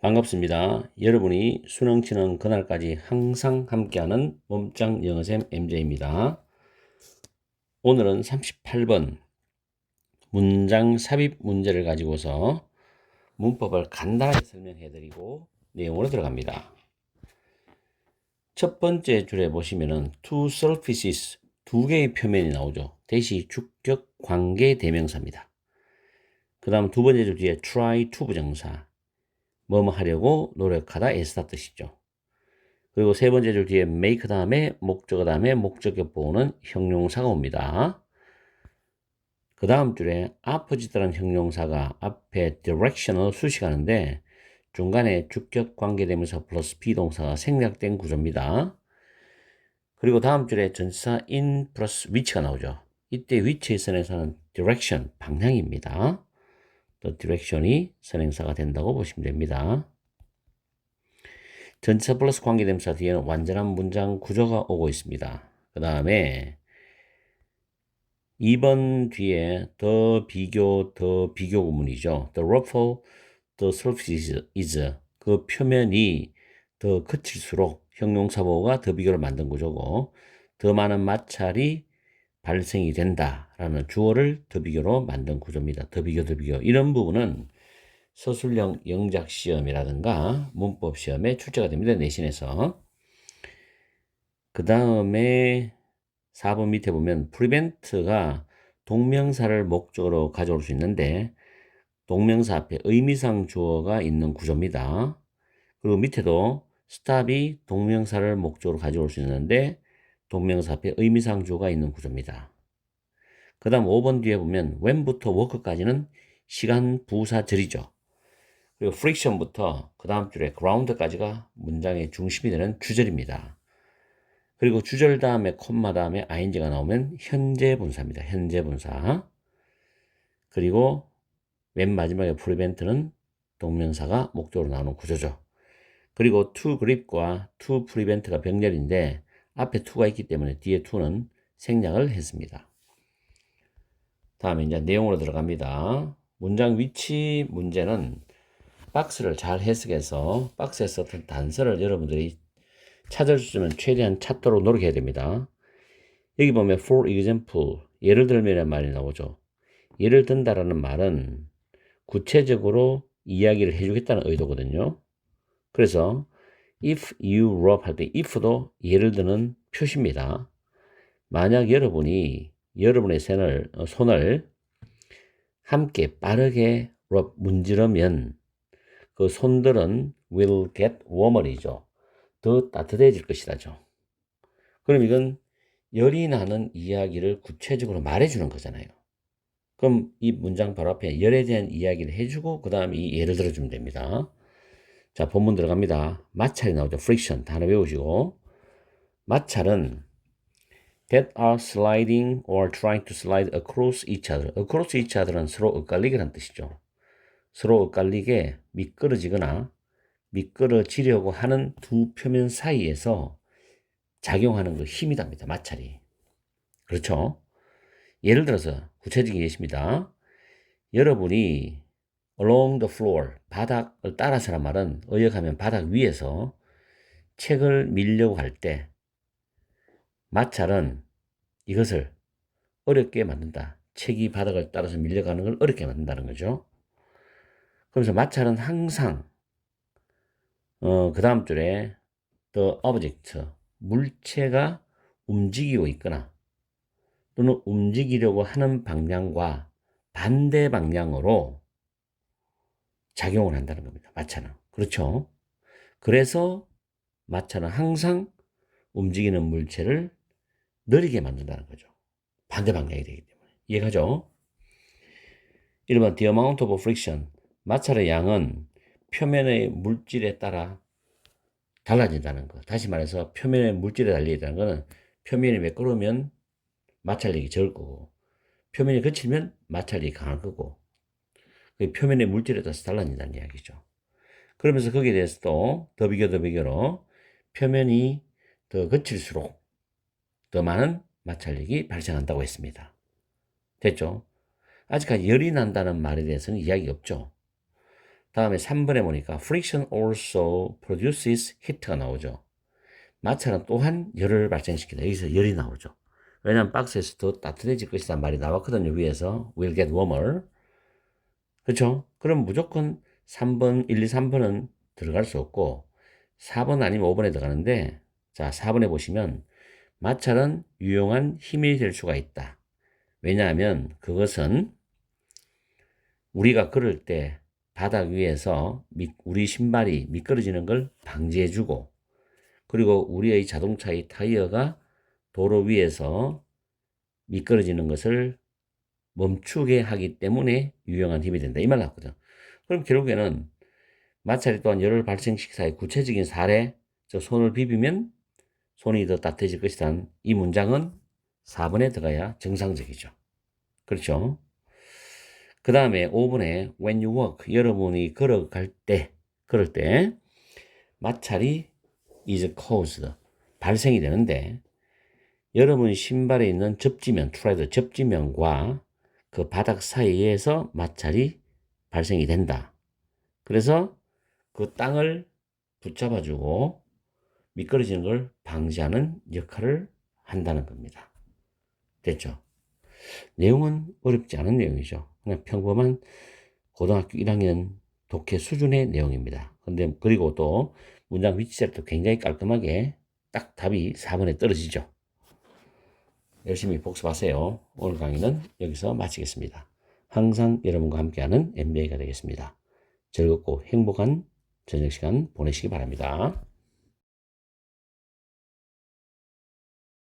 반갑습니다. 여러분이 수능 치는 그날까지 항상 함께하는 몸짱 영어쌤 MJ입니다. 오늘은 38번 문장 삽입 문제를 가지고서 문법을 간단하게 설명해 드리고 내용으로 들어갑니다. 첫 번째 줄에 보시면은 two surfaces 두 개의 표면이 나오죠. 대시 주격 관계 대명사입니다. 그 다음 두 번째 줄 뒤에 try to 부정사 뭐뭐 하려고 노력하다 애쓰다 뜻이죠. 그리고 세 번째 줄 뒤에 make 다음에 목적어 다음에 목적 격 보호는 형용사가 옵니다. 그 다음 줄에 opposite라는 형용사가 앞에 direction을 수식하는데 중간에 주격 관계되면서 플러스 비동사가 생략된 구조입니다. 그리고 다음 줄에 전치사 in 플러스 위치가 나오죠. 이때 위치의 선에서는 direction, 방향입니다. 또 디렉션이 선행사가 된다고 보시면 됩니다. 전치사 플러스 관계대명사 뒤에는 완전한 문장 구조가 오고 있습니다. 그 다음에 2번 뒤에 더 비교, 더 비교 구문이죠. The ruffle, the surface is 그 표면이 더 거칠수록 형용사보가 더 비교를 만든 구조고 더 많은 마찰이 발생이 된다라는 주어를 더 비교로 만든 구조입니다. 더 비교, 더 비교. 이런 부분은 서술형 영작 시험이라든가 문법 시험에 출제가 됩니다. 내신에서. 그 다음에 4번 밑에 보면 prevent가 동명사를 목적으로 가져올 수 있는데 동명사 앞에 의미상 주어가 있는 구조입니다. 그리고 밑에도 stop이 동명사를 목적으로 가져올 수 있는데 동명사 앞에 의미상 주어가 있는 구조입니다. 그 다음 5번 뒤에 보면 when부터 work까지는 시간 부사절이죠. 그리고 friction부터 그 다음 줄에 ground까지가 문장의 중심이 되는 주절입니다. 그리고 주절 다음에 콤마 다음에 ing가 나오면 현재 분사입니다. 현재 분사. 그리고 맨 마지막에 prevent는 동명사가 목적으로 나오는 구조죠. 그리고 to grip과 to prevent가 병렬인데 앞에 to가 있기 때문에 뒤에 to는 생략을 했습니다. 다음에 이제 내용으로 들어갑니다. 문장 위치 문제는 박스를 잘 해석해서 박스에 썼던 단서를 여러분들이 찾아주시면 최대한 찾도록 노력해야 됩니다. 여기 보면 for example 예를 들면 말이 나오죠. 예를 든다라는 말은 구체적으로 이야기를 해주겠다는 의도거든요. 그래서 if rub 할때 if도 예를 드는 표시입니다. 만약 여러분이 여러분의 손을, 어, 손을 함께 빠르게 문지르면 그 손들은 will get warmer이죠. 더 따뜻해질 것이다죠. 그럼 이건 열이 나는 이야기를 구체적으로 말해주는 거잖아요. 그럼 이 문장 바로 앞에 열에 대한 이야기를 해주고 그 다음에 이 예를 들어주면 됩니다. 자, 본문 들어갑니다. 마찰이 나오죠. friction. 단어 외우시고. 마찰은 that are sliding or trying to slide across each other. across each other는 서로 엇갈리게란 뜻이죠. 서로 엇갈리게 미끄러지거나 미끄러지려고 하는 두 표면 사이에서 작용하는 그 힘이 답니다. 마찰이. 그렇죠? 예를 들어서 구체적인 예시입니다. 여러분이 along the floor, 바닥을 따라서란 말은 의역하면 바닥 위에서 책을 밀려고 할 때 마찰은 이것을 어렵게 만든다. 책이 바닥을 따라서 밀려가는 걸 어렵게 만든다는 거죠. 그래서 마찰은 항상 어, 그 다음 줄에 the object, 물체가 움직이고 있거나 또는 움직이려고 하는 방향과 반대 방향으로 작용을 한다는 겁니다. 마차는. 그렇죠? 그래서 마차는 항상 움직이는 물체를 느리게 만든다는 거죠. 반대 방향이 되기 때문에. 이해가죠? 1번 The amount of friction. 마찰의 양은 표면의 물질에 따라 달라진다는 거. 다시 말해서 표면의 물질에 달리다는 거는 표면이 매끄러우면 마찰력이 적을 거고 표면이 거칠면 마찰력이 강할 거고 그 표면의 물질에 따라서 달라진다는 이야기죠. 그러면서 거기에 대해서도 더 비교 더 비교로 표면이 더 거칠수록 더 많은 마찰력이 발생한다고 했습니다. 됐죠? 아직까지 열이 난다는 말에 대해서는 이야기 없죠. 다음에 3번에 보니까 friction also produces heat가 나오죠. 마찰은 또한 열을 발생시키다. 여기서 열이 나오죠. 왜냐하면 박스에서 더 따뜻해질 것이란 말이 나왔거든요. 위에서 will get warmer. 그렇죠? 그럼 무조건 3번, 1, 2, 3번은 들어갈 수 없고 4번 아니면 5번에 들어가는데 자 4번에 보시면 마찰은 유용한 힘이 될 수가 있다. 왜냐하면 그것은 우리가 걸을 때 바닥 위에서 미- 우리 신발이 미끄러지는 걸 방지해주고 그리고 우리의 자동차의 타이어가 도로 위에서 미끄러지는 것을 멈추게 하기 때문에 유용한 힘이 된다. 이 말 나왔거든. 그럼 결국에는 마찰이 또한 열을 발생시키사의 구체적인 사례, 저 손을 비비면 손이 더 따뜻해질 것이란 이 문장은 4번에 들어가야 정상적이죠. 그렇죠? 그 다음에 5번에 when you walk, 여러분이 걸어갈 때, 걸을 때 마찰이 is caused, 발생이 되는데 여러분 신발에 있는 접지면, 트레드 접지면과 그 바닥 사이에서 마찰이 발생이 된다. 그래서 그 땅을 붙잡아주고 미끄러지는 걸 방지하는 역할을 한다는 겁니다. 됐죠? 내용은 어렵지 않은 내용이죠. 그냥 평범한 고등학교 1학년 독해 수준의 내용입니다. 근데 그리고 또 문장 위치자도 굉장히 깔끔하게 딱 답이 4번에 떨어지죠. 열심히 복습하세요. 오늘 강의는 여기서 마치겠습니다. 항상 여러분과 함께하는 MBA가 되겠습니다. 즐겁고 행복한 저녁 시간 보내시기 바랍니다.